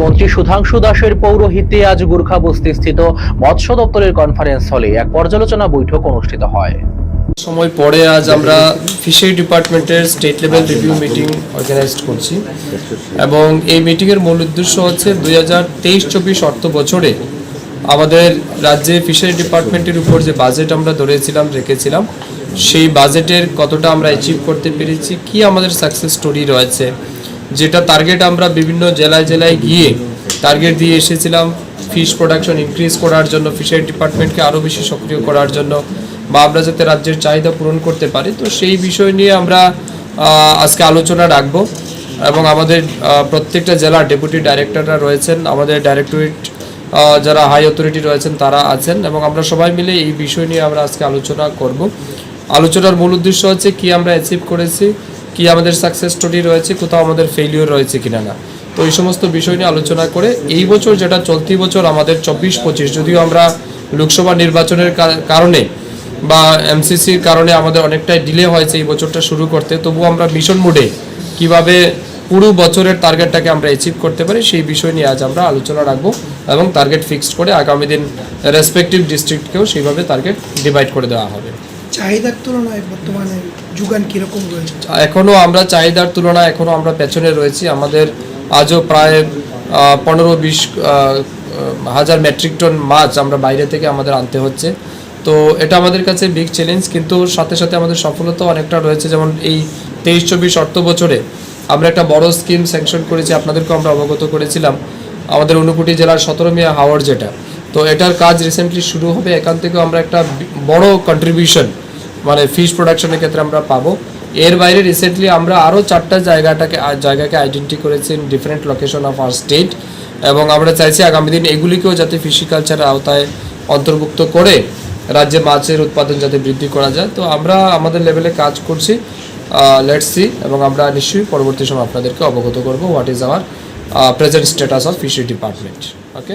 মন্ত্রী সুধাংশু দাসের পৌরোহিত্যে আজ গুর্খা বস্তি স্থিত মৎস্য দপ্তরের কনফারেন্স হলে এক পর্যালোচনা বৈঠক অনুষ্ঠিত হয়। সময় পরে আজ আমরা ফিশারি ডিপার্টমেন্টের state level review meeting organise করছি। এবং এই মিটিংয়ের মূল উদ্দেশ্য হচ্ছে দুই হাজার তেইশ চব্বিশ অর্থ বছরে আমাদের রাজ্যে ফিশারি ডিপার্টমেন্টের উপর যে বাজেট আমরা ধরেছিলাম, রেখেছিলাম, সেই বাজেটের কতটা আমরা অ্যাচিভ করতে পেরেছি, কি আমাদের সাকসেস স্টোরি রয়েছে যেটা টার্গেট আমরা বিভিন্ন জেলায় জেলায় গিয়ে টার্গেট দিয়ে এসেছিলাম। ফিশ প্রোডাকশন ইনক্রিজ করার জন্য ফিশারি ডিপার্টমেন্টকে আরও বেশি সক্রিয় করার জন্য বা আমরা যাতে রাজ্যের চাহিদা পূরণ করতে পারি। তো সেই বিষয় নিয়ে আমরা আজকে আলোচনা রাখব এবং আমাদের প্রত্যেকটা জেলার ডেপুটি ডাইরেক্টররা রয়েছেন, আমাদের ডাইরেক্টরেট যারা হাই অথরিটি রয়েছেন তারা আছেন এবং আমরা সবাই মিলে এই বিষয় নিয়ে আমরা আজকে আলোচনা করব। আলোচনার মূল উদ্দেশ্য হচ্ছে কি আমরা অ্যাচিভ করেছি কি আমাদের সাকসেস স্টোরি রয়েছে, কোথাও আমাদের ফেলিওর রয়েছে কিনা না। তো এই সমস্ত বিষয় নিয়ে আলোচনা করে এই বছর যেটা চলতি বছর আমাদের চব্বিশ পঁচিশ, যদিও আমরা লোকসভা নির্বাচনের কারণে বা এমসিসির কারণে আমাদের অনেকটাই ডিলে হয়েছে এই বছরটা শুরু করতে, তবুও আমরা মিশন মোডে কীভাবে পুরো বছরের টার্গেটটাকে আমরা অ্যাচিভ করতে পারি সেই বিষয় নিয়ে আজ আমরা আলোচনা রাখব এবং টার্গেট ফিক্সড করে আগামী দিন রেসপেক্টিভ ডিস্ট্রিক্টকেও সেইভাবে টার্গেট ডিভাইড করে দেওয়া হবে। চাহিদার তুলনায় বর্তমানে যোগান কীরকম রয়েছে? এখনও আমরা চাহিদার তুলনায় এখনও আমরা পেছনে রয়েছি। আমাদের আজও প্রায় পনেরো বিশ হাজার মেট্রিক টন মাছ আমরা বাইরে থেকে আমাদের আনতে হচ্ছে। তো এটা আমাদের কাছে বিগ চ্যালেঞ্জ কিন্তু সাথে সাথে আমাদের সফলতা অনেকটা রয়েছে। যেমন এই তেইশ চব্বিশ অর্থ বছরে আমরা একটা বড় স্কিম স্যাংশন করেছি, আপনাদেরকেও আমরা অবগত করেছিলাম। আমাদের ঊনকোটি জেলার সতেরো মিয়া হাওয়ার যেটা। তো এটার কাজ রিসেন্টলি শুরু হবে। এখান থেকেও আমরা একটা বড় কন্ট্রিবিউশন মানে ফিশ প্রোডাকশনের ক্ষেত্রে আমরা পাবো। এর বাইরে রিসেন্টলি আমরা আরও চারটা জায়গাটাকে জায়গাকে আইডেন্টি করেছি in different location of our state এবং আমরা চাইছি আগামী দিন এগুলিকেও যাতে ফিশিকালচারের আওতায় অন্তর্ভুক্ত করে রাজ্যে মাছের উৎপাদন যাতে বৃদ্ধি করা যায়। তো আমরা আমাদের লেভেলে কাজ করছি। লেটস সি এবং আমরা নিশ্চয়ই পরবর্তী সময় আপনাদেরকে অবগত করব what is our present status of fishery department okay